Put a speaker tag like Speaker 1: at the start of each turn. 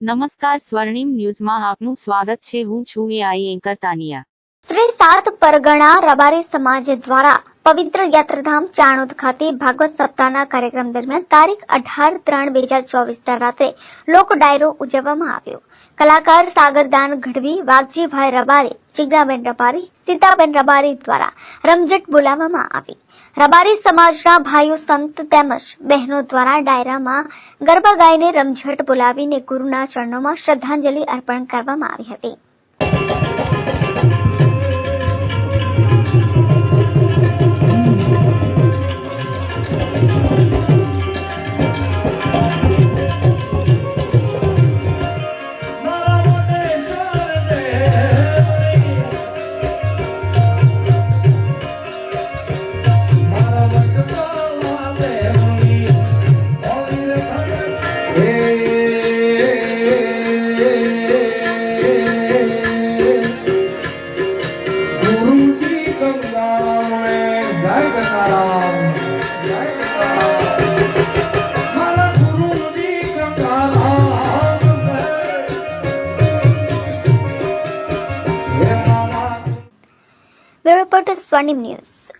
Speaker 1: નમસ્કાર સ્વર્ણિમ ન્યૂઝમાં આપનું સ્વાગત છે. હું છું એઆઈ એન્કર તાનિયા.
Speaker 2: શ્રી સાત પરગણા રબારી સમાજ દ્વારા પવિત્ર યાત્રાધામ ચાણોદ ખાતે ભાગવત સપ્તાહના કાર્યક્રમ દરમિયાન તારીખ અઢાર ત્રણ બે હજાર ચોવીસના રાત્રે લોક ડાયરો ઉજવવામાં આવ્યો. કલાકાર સાગરદાન ગઢવી, વાઘજીભાઈ રબારી જિજ્ઞાબેન રબારી, સીતાબેન રબારી દ્વારા રમઝટ બોલાવવામાં આવી. રબારી સમાજના ભાઈઓ, સંત તેમજ બહેનો દ્વારા ડાયરામાં ગરબા ગાઈને રમઝટ બોલાવીને ગુરુના ચરણોમાં શ્રદ્ધાંજલિ અર્પણ કરવામાં આવી હતી.
Speaker 3: The
Speaker 2: report is Swanim News.